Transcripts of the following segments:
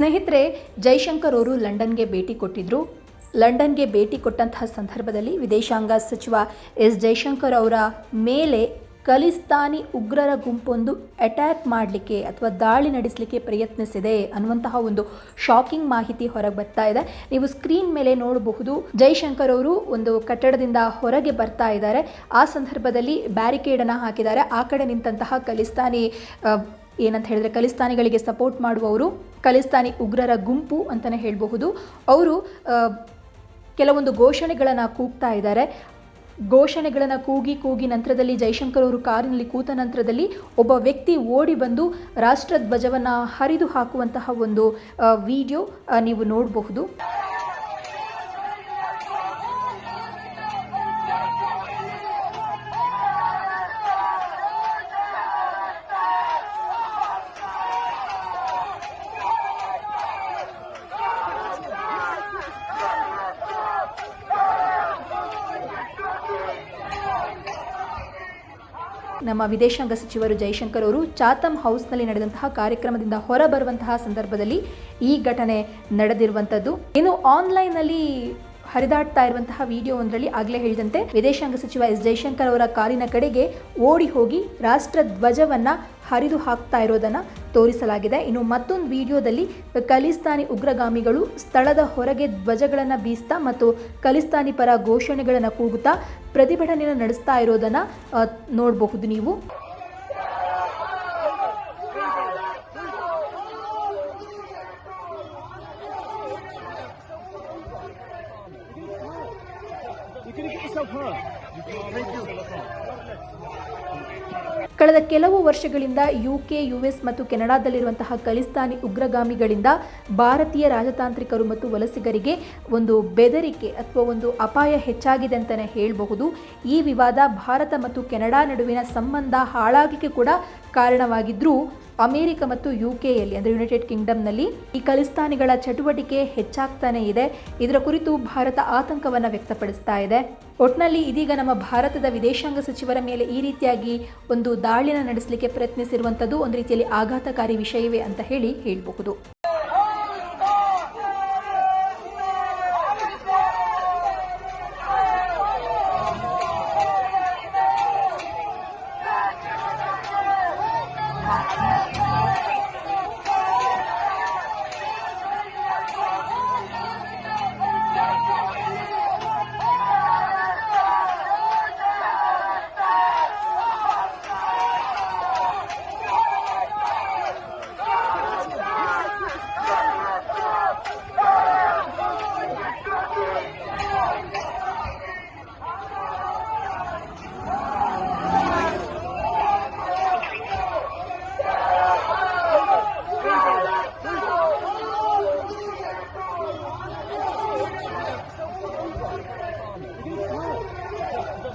ಸ್ನೇಹಿತರೆ, ಜೈಶಂಕರ್ ಅವರು ಲಂಡನ್ಗೆ ಭೇಟಿ ಕೊಟ್ಟಿದ್ರು. ಲಂಡನ್ಗೆ ಭೇಟಿ ಕೊಟ್ಟಂತಹ ಸಂದರ್ಭದಲ್ಲಿ ವಿದೇಶಾಂಗ ಸಚಿವ ಎಸ್ ಜೈಶಂಕರ್ ಅವರ ಮೇಲೆ ಖಲಿಸ್ತಾನಿ ಉಗ್ರರ ಗುಂಪೊಂದು ಅಟ್ಯಾಕ್ ಮಾಡಲಿಕ್ಕೆ ಅಥವಾ ದಾಳಿ ನಡೆಸಲಿಕ್ಕೆ ಪ್ರಯತ್ನಿಸಿದೆ ಅನ್ನುವಂತಹ ಒಂದು ಶಾಕಿಂಗ್ ಮಾಹಿತಿ ಹೊರಗೆ ಬರ್ತಾ ಇದೆ. ನೀವು ಸ್ಕ್ರೀನ್ ಮೇಲೆ ನೋಡಬಹುದು, ಜೈಶಂಕರ್ ಅವರು ಒಂದು ಕಟ್ಟಡದಿಂದ ಹೊರಗೆ ಬರ್ತಾ ಇದ್ದಾರೆ. ಆ ಸಂದರ್ಭದಲ್ಲಿ ಬ್ಯಾರಿಕೇಡನ್ನು ಹಾಕಿದ್ದಾರೆ. ಆ ಕಡೆ ನಿಂತಹ ಖಲಿಸ್ತಾನಿ ಏನಂತ ಹೇಳಿದ್ರೆ ಖಲಿಸ್ತಾನಿಗಳಿಗೆ ಸಪೋರ್ಟ್ ಮಾಡುವವರು ಖಲಿಸ್ತಾನಿ ಉಗ್ರರ ಗುಂಪು ಅಂತಲೇ ಹೇಳಬಹುದು. ಅವರು ಕೆಲವೊಂದು ಘೋಷಣೆಗಳನ್ನು ಕೂಗ್ತಾ ಇದ್ದಾರೆ. ಘೋಷಣೆಗಳನ್ನು ಕೂಗಿ ಕೂಗಿ ನಂತರದಲ್ಲಿ ಜೈಶಂಕರ್ ಅವರು ಕಾರಿನಲ್ಲಿ ಕೂತ ನಂತರದಲ್ಲಿ ಒಬ್ಬ ವ್ಯಕ್ತಿ ಓಡಿ ಬಂದು ರಾಷ್ಟ್ರಧ್ವಜವನ್ನು ಹರಿದು ಹಾಕುವಂತಹ ಒಂದು ವಿಡಿಯೋ ನೀವು ನೋಡಬಹುದು. ನಮ್ಮ ವಿದೇಶಾಂಗ ಸಚಿವರು ಜೈಶಂಕರ್ ಅವರು ಚಾತಮ್ ಹೌಸ್ನಲ್ಲಿ ನಡೆದಂತಹ ಕಾರ್ಯಕ್ರಮದಿಂದ ಹೊರಬರುವಂತಹ ಸಂದರ್ಭದಲ್ಲಿ ಈ ಘಟನೆ ನಡೆದಿರುವಂಥದ್ದು ಇನ್ನು ಆನ್ಲೈನ್ನಲ್ಲಿ ಹರಿದಾಡ್ತಾ ಇರುವಂತಹ ವಿಡಿಯೋ ಒಂದರಲ್ಲಿ ಆಗಲೇ ಹೇಳಿದಂತೆ ವಿದೇಶಾಂಗ ಸಚಿವ ಎಸ್ ಜೈಶಂಕರ್ ಅವರ ಕಾರಿನ ಕಡೆಗೆ ಓಡಿ ಹೋಗಿ ರಾಷ್ಟ್ರ ಧ್ವಜವನ್ನ ಹರಿದು ಹಾಕ್ತಾ ಇರೋದನ್ನ ತೋರಿಸಲಾಗಿದೆ ಇನ್ನು ಮತ್ತೊಂದು ವಿಡಿಯೋದಲ್ಲಿ ಖಲಿಸ್ತಾನಿ ಉಗ್ರಗಾಮಿಗಳು ಸ್ಥಳದ ಹೊರಗೆ ಧ್ವಜಗಳನ್ನು ಬೀಸ್ತಾ ಮತ್ತು ಖಲಿಸ್ತಾನಿ ಪರ ಘೋಷಣೆಗಳನ್ನು ಕೂಗುತ್ತಾ ಪ್ರತಿಭಟನೆಯನ್ನು ನಡೆಸ್ತಾ ಇರೋದನ್ನ ನೋಡಬಹುದು ನೀವು. ಕಳೆದ ಕೆಲವು ವರ್ಷಗಳಿಂದ ಯುಕೆ, ಯುಎಸ್ ಮತ್ತು ಕೆನಡಾದಲ್ಲಿರುವಂತಹ ಖಲಿಸ್ತಾನಿ ಉಗ್ರಗಾಮಿಗಳಿಂದ ಭಾರತೀಯ ರಾಜತಾಂತ್ರಿಕರು ಮತ್ತು ವಲಸಿಗರಿಗೆ ಒಂದು ಬೆದರಿಕೆ ಅಥವಾ ಒಂದು ಅಪಾಯ ಹೆಚ್ಚಾಗಿದೆ ಅಂತಲೇ ಹೇಳಬಹುದು. ಈ ವಿವಾದ ಭಾರತ ಮತ್ತು ಕೆನಡಾ ನಡುವಿನ ಸಂಬಂಧ ಹಾಳಾಗಲಿಕ್ಕೆ ಕೂಡ ಕಾರಣವಾಗಿದ್ದರೂ ಅಮೆರಿಕ ಮತ್ತು ಯು ಕೆಯಲ್ಲಿ ಅಂದರೆ ಯುನೈಟೆಡ್ ಕಿಂಗ್ಡಮ್ನಲ್ಲಿ ಈ ಖಲಿಸ್ತಾನಿಗಳ ಚಟುವಟಿಕೆ ಹೆಚ್ಚಾಗ್ತಾನೇ ಇದೆ. ಇದರ ಕುರಿತು ಭಾರತ ಆತಂಕವನ್ನು ವ್ಯಕ್ತಪಡಿಸ್ತಾ ಇದೆ. ಒಟ್ನಲ್ಲಿ ಇದೀಗ ನಮ್ಮ ಭಾರತದ ವಿದೇಶಾಂಗ ಸಚಿವರ ಮೇಲೆ ಈ ರೀತಿಯಾಗಿ ಒಂದು ದಾಳಿನ ನಡೆಸಲಿಕ್ಕೆ ಪ್ರಯತ್ನಿಸಿರುವಂಥದ್ದು ಒಂದು ರೀತಿಯಲ್ಲಿ ಆಘಾತಕಾರಿ ವಿಷಯವೇ ಅಂತ ಹೇಳಿ ಹೇಳಬಹುದು.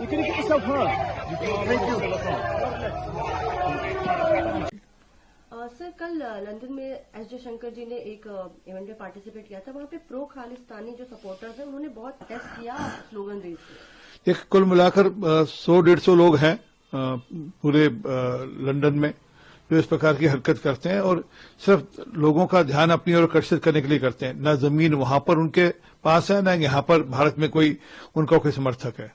You can get yourself hurt. Thank you. Sir कल लंदन में एस जयशंकर जी ने एक इवेंट में पार्टिसिपेट किया था वहाँ पे प्रो खालिस्तानी जो सपोर्टर्स हैं उन्होंने बहुत टेस्ट किया स्लोगन रेज किया एक कुल मिलाकर सौ डेढ़ सौ लोग हैं पूरे लंदन में जो इस प्रकार की हरकत करते हैं और सिर्फ़ लोगों का ध्यान अपनी ओर आकर्षित करने के लिए करते हैं न ज़मीन वहाँ पर उनके पास है न यहाँ पर भारत में कोई उनका कोई समर्थक है